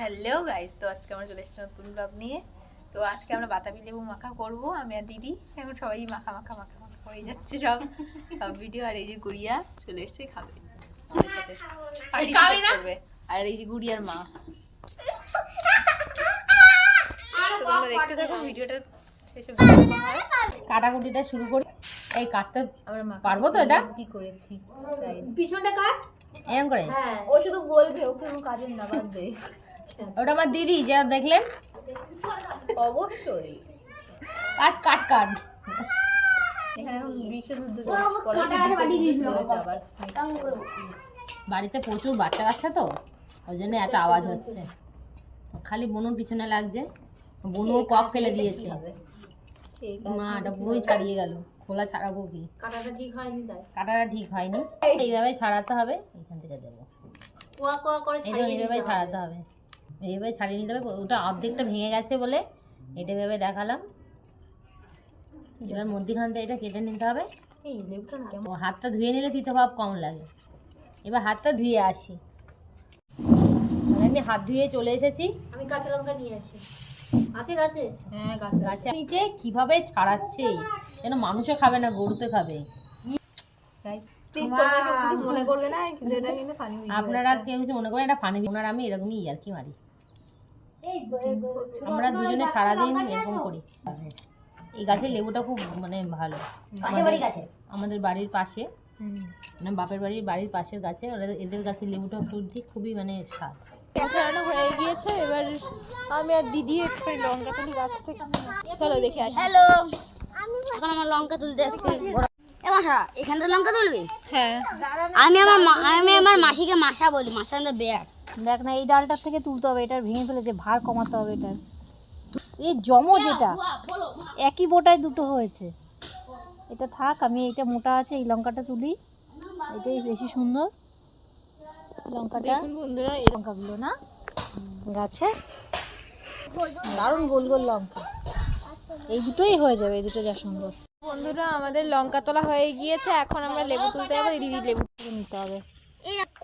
Hello guys তো আজকে আমরা চলে এসেছি নতুন ব্লগ নিয়ে। তো আজকে আমরা বাতাবি লেবু মাখা করব আমি আর দিদি। এখন সবাই মাখা মাখা মাখা মাখা হয়ে যাচ্ছে সব। সব ভিডিও আর এই যে গুড়িয়া চলে এসেছে খাবে। করবে। আর এই যে গুড়িয়ার মা। দেখতে থাকো ভিডিওটা শেষে কাটাকুটিটা শুরু করি। এই কাটতে আমরা পারব তো এটা? করেছি পিছনটা কাট? এরকম করে? হ্যাঁ। ও শুধু বলবে ওকে কোনো কাজের না বাদ দে। ওটা আমার দিদি যা দেখলেন? অবশ্যই। কাট কাট কাট। বাড়িতে প্রচুর বাচ্চা কাচ্চা তো? ওই জন্য এত আওয়াজ হচ্ছে। খালি বনুর পিছনে লাগছে। বনু কক ফেলে দিয়েছে। মা এটা পুরোই ছাড়িয়ে গেল। খোলা ছাড়াবো কি? কাটাটা ঠিক হয়নি তাই। কাটাটা ঠিক হয়নি। এইভাবে ছাড়াতে হবে। এখান থেকে দেবো। এইভাবে ছাড়াতে হবে। এইভাবে ছাড়িয়ে নিতে হবে ওটা অর্ধেকটা ভেঙে গেছে বলে এটা ভেবে দেখালাম। এবার মধ্যিখান থেকে এটা কেটে নিতে হবে। এই লেবুটা কেমন? হাতটা ধুয়ে নিলে তিতভাব কম লাগে। এবার হাতটা ধুয়ে আসি। আমি হাত ধুয়ে চলে এসেছি। আমি কাঁচা লঙ্কা নিয়ে আসি। আছে গাছে? হ্যাঁ গাছে গাছে নিচে কীভাবে ছাড়াচ্ছে? যেন মানুষও খাবে না গরুতে খাবে। মনে আপনারা কেউ কিছু মনে করেন এটা ফানি ওনার আমি এরকমই ইয়ার্কি মারি। আমরা দুজনে সারাদিন এরকম করি। এই গাছের লেবুটা খুব মানে ভালো। আমাদের- আমাদের বাড়ির পাশে। মানে বাপের বাড়ির বাড়ির পাশের গাছে। এদের গাছের লেবুটা সবজি খুবই মানে স্বাদ। ছাড়ানো হয়ে গিয়েছে এবার আমি আর দিদি একটু লঙ্কা তুলি গাছ থেকে। চলো দেখে আসি। হ্যালো। এখন আমার লঙ্কা তুলতে আসছি এখান থেকে লঙ্কা তুলবি? হ্যাঁ। আমি আমার মা- আমি আমার মাসিকে মাসা বলি মাসা আমাদের বেয়ার। দেখ না এই ডালটার থেকে তুলতে হবে এটা ভেঙে ফেলেছে ভার কমাতে হবে এটার। এই জমজ এটা একই বোটায় দুটো হয়েছে। এটা থাক আমি এটা মোটা আছে এই লঙ্কাটা তুলি। এটাই বেশি সুন্দর। লঙ্কাটা। বন্ধুরা এই লঙ্কাগুলো না গাছের দারুণ গোল গোল লঙ্কা। এই দুটোই হয়ে যাবে এই দুটো যা সুন্দর। বন্ধুরা আমাদের লঙ্কা তোলা হয়ে গিয়েছে এখন আমরা লেবু তুলতে যাব দিদি লেবু নিতে হবে।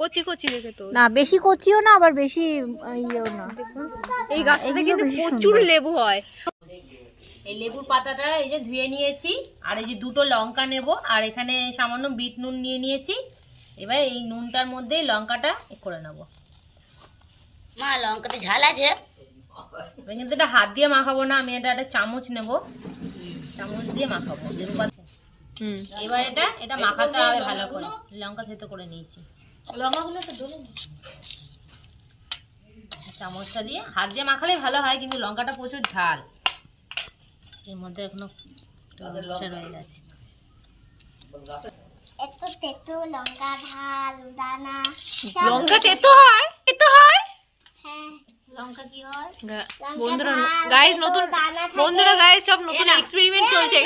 কচি কচি রেখে তো। না বেশি কচিও না আবার বেশি ইয়েও না। এই গাছটাতে কিন্তু প্রচুর লেবু হয়। এই লেবুর পাতাটা এই যে ধুয়ে নিয়েছি আর এই যে দুটো লঙ্কা নেব আর এখানে সামান্য বিট নুন নিয়ে নিয়েছি। এবার এই নুনটার মধ্যে লঙ্কাটা করে নেব। মা লঙ্কাতে ঝাল আছে। এবার কিন্তু এটা হাত দিয়ে মাখাবো না আমি এটা একটা চামচ নেব। চামচ দিয়ে মাখাবো। লেবু পাতা হুম। এবার এটা এটা মাখাতে হবে ভালো করে। লঙ্কা থেতো করে নিয়েছি। লঙ্কাগুলো তো ধরে চামচটা দিয়ে হাত দিয়ে মাখালে ভালো হয় কিন্তু লঙ্কাটা প্রচুর ঝাল। এর মধ্যে এখনও রয়ে গেছে। লঙ্কা ঝাল লঙ্কা তেতো হয়? তেতো হয়? হ্যাঁ। লঙ্কা হয়? বন্ধুরা গাইস নতুন বন্ধুরা গাইস সব নতুন এক্সপেরিমেন্ট চলছে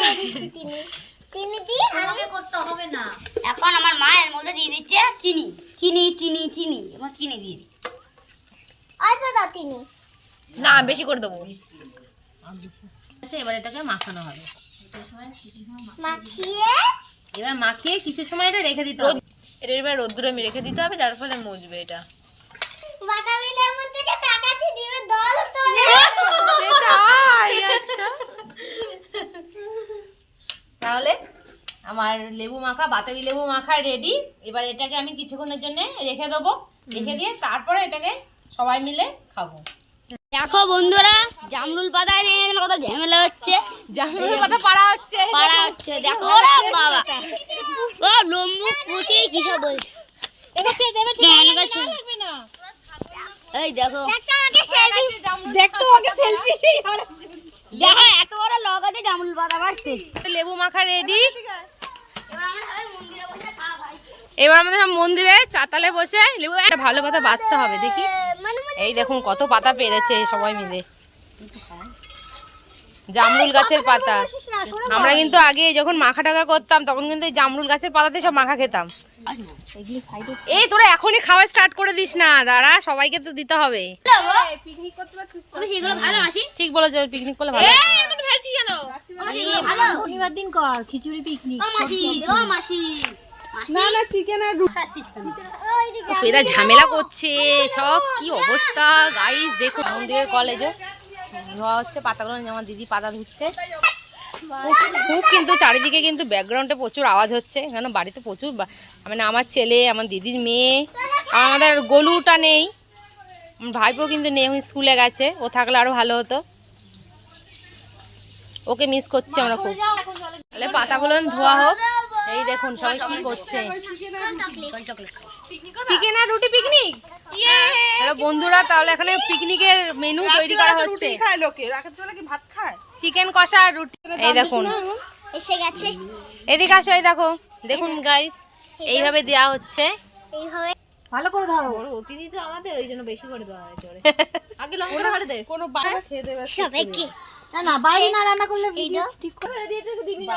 চিনি দি আমাকে করতে হবে না। এখন আমার মা এর মধ্যে দিয়ে দিচ্ছে চিনি। চিনি চিনি চিনি। এবার চিনি দিয়ে দিই। অল্প দাও চিনি? না বেশি করে দেবো। আচ্ছা এবার এটাকে মাখানো হবে। মাখিয়ে? এবার মাখিয়ে কিছু সময় এটা রেখে দিতে হবে। এটা এবার রোদ্দুরে আমি রেখে দিতে হবে যার ফলে মজবে এটা। বাতাবি লেবু থেকে টাকাছি দিবে দল তোলে আচ্ছা তাহলে আমার লেবু মাখা বাতাবি লেবু মাখা রেডি এবার এটাকে আমি কিছুক্ষণের জন্য রেখে দেবো। রেখে দিয়ে তারপরে এটাকে সবাই মিলে খাব। দেখো বন্ধুরা জামরুল পাতায় নিয়ে কত ঝামেলা হচ্ছে। জামরুল পাতা পাড়া হচ্ছে। পাড়া হচ্ছে দেখো ওরা বাবা। ও লম্বু কুটি কিছু বলছে কেন গেছে? এই দেখো। আগে সেলফি দেখো এত বড় লগাতে জামরুল পাতা পারছে লেবু মাখা রেডি এবার আমাদের মন্দিরে চাতালে বসে লেবু ভালো পাতা বাঁচতে হবে, দেখি। এই দেখুন কত পাতা পেরেছে সবাই মিলে। জামরুল গাছের পাতা। আমরা কিন্তু আগে যখন মাখা টাকা করতাম, তখন কিন্তু এই জামরুল গাছের পাতাতে সব মাখা খেতাম। এই, তোরা এখনই খাওয়া স্টার্ট করে দিস না, দাঁড়া, সবাইকে তো দিতে হবে। সেগুলো ঠিক বলেছ পিকনিক করলে ভালো ভালো। শনিবার দিন কর খিচুড়ি পিকনিক ও মাসি ও মাসি না না চিকেন আর রুটি এরা ঝামেলা করছে সব কি অবস্থা? গাইস দেখো মন্দিরের কলেজে ধোয়া হচ্ছে পাতাগুলো যেমন দিদি পাতা ধুচ্ছে। খুব কিন্তু চারিদিকে কিন্তু ব্যাকগ্রাউন্ডে প্রচুর আওয়াজ হচ্ছে কেন বাড়িতে প্রচুর মানে আমার ছেলে আমার দিদির মেয়ে আর আমাদের গলুটা নেই। ভাইপো কিন্তু নেই এখন স্কুলে গেছে। ও থাকলে আরও ভালো হতো। ওকে মিস করছি আমরা খুব। তাহলে পাতাগুলো ধোয়া হোক। এই দেখুন সবাই কি করছে। চিকেন আর রুটি পিকনিক বন্ধুরা তাহলে এখানে পিকনিকের মেনু তৈরি করা হচ্ছে রুটি খায় লোকে। রাতের বেলা কি ভাত খায়? চিকেন কষা আর রুটি। এই দেখুন। এসে গেছে। এদিকে আসো এই দেখো। দেখুন গাইস এইভাবে দেয়া হচ্ছে। এইভাবে ভালো করে ধরো। অতিথি তো আমাদের ওই জন্য বেশি করে দেওয়া হয়েছে ওরে। আগে লঙ্কা হাড়ে দে। কোনো বাইরে খেয়ে দেবে সবাইকে। না না বাইরে না রান্না করলে এই দাও ঠিক করে দিয়েছে দিবি না।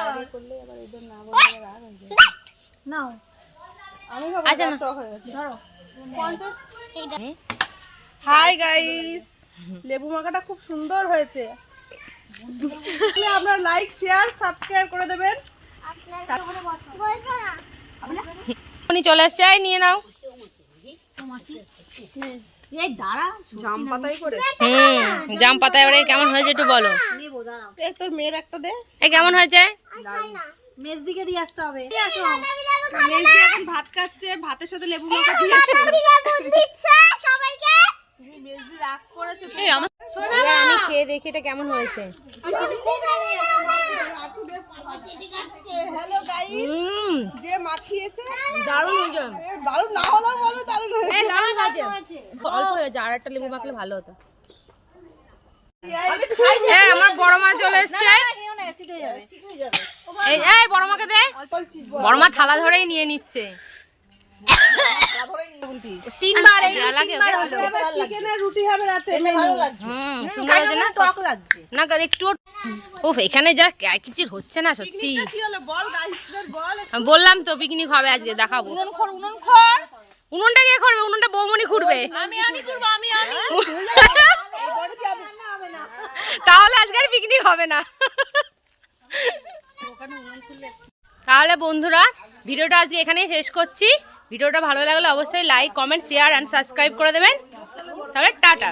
নাও। আমি ভাবো আচ্ছা, না। দাঁতটা হয়ে গেছে। এই দাও হাই গাইস লেবু মাখাটা খুব সুন্দর হয়েছে। আপনারা লাইক শেয়ার সাবস্ক্রাইব করে দেবেন। উনি চলে এসছে এই নিয়ে নাও। জাম হুম। জাম পাতা এবারে কেমন হয়েছে একটু বলো। তোর মেয়ের একটা দে। এই কেমন হয়েছে? মেজ দিকে দিয়ে আসতে হবে। এখন ভাত খাচ্ছে ভাতের সাথে লেবু মাখা দিয়েছে দিচ্ছে সবাইকে। মেজ দিয়ে রাগ করেছে আমি খেয়ে দেখি এটা কেমন হয়েছে হ্যালো গাইস হুম যে মাখিয়েছে দারুণ হয়েছে এ, দারুণ না হলেও বলবে দারুণ হয়েছে এই দারুণ আছে অল্প হয়েছে আর একটা লেবু মাখলে ভালো হতো। হ্যাঁ আমার বড় মা চলে এসছে। এই এই বড় মাকে দে। বড় মা থালা ধরেই নিয়ে নিচ্ছে। তিনবার এই লাগে ওকে ভালো। রুটি হবে রাতে। হুম। সুন্দর হয়েছে না? না কার একটু উফ এখানে যা কিচির হচ্ছে না সত্যি। কি হলো? বল গাইসদের বল আমি বললাম তো পিকনিক হবে আজকে দেখাবো। উনুনটা কে করবে? উনুনটা বৌমনি খুঁড়বে। আমি আমি করব আমি আমি। তাহলে আজকে আর পিকনিক হবে না। তাহলে বন্ধুরা ভিডিওটা আজকে এখানেই শেষ করছি। ভিডিওটা ভালো লাগলে অবশ্যই like comment share and subscribe করে দেবেন। তাহলে টাটা।